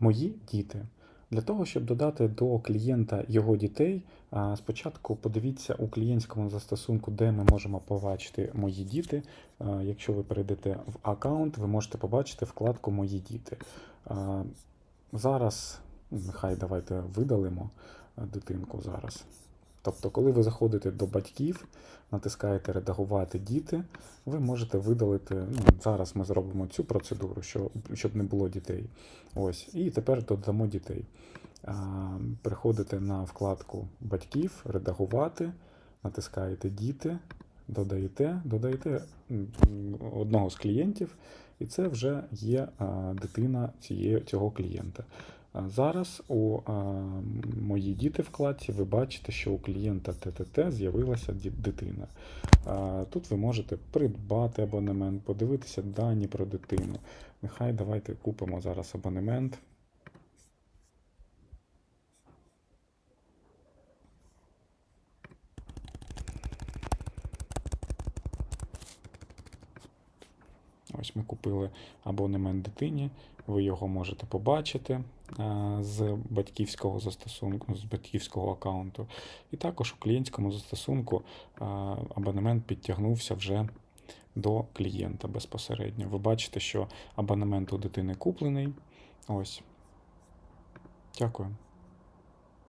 Мої діти. Для того, щоб додати до клієнта його дітей, спочатку подивіться у клієнтському застосунку, де ми можемо побачити мої діти. Якщо ви перейдете в аккаунт, ви можете побачити вкладку Мої діти. Зараз, нехай давайте видалимо дитинку зараз. Тобто, коли ви заходите до батьків, натискаєте Редагувати діти, ви можете видалити. Ну, зараз ми зробимо цю процедуру, що, щоб не було дітей. Ось, і тепер додамо дітей. А, Переходите на вкладку Батьків, редагувати, натискаєте Діти, додаєте, додаєте одного з клієнтів, і це вже є дитина цієї, цього клієнта. Зараз у а, мої діти вкладці ви бачите, що у клієнта ТТТ з'явилася дитина. Тут ви можете придбати абонемент, подивитися дані про дитину. Нехай давайте купимо зараз абонемент. Ось ми купили абонемент дитині, ви його можете побачити з батьківського застосунку, з батьківського аккаунту. І також у клієнтському застосунку абонемент підтягнувся вже до клієнта безпосередньо. Ви бачите, що абонемент у дитини куплений. Ось. Дякую.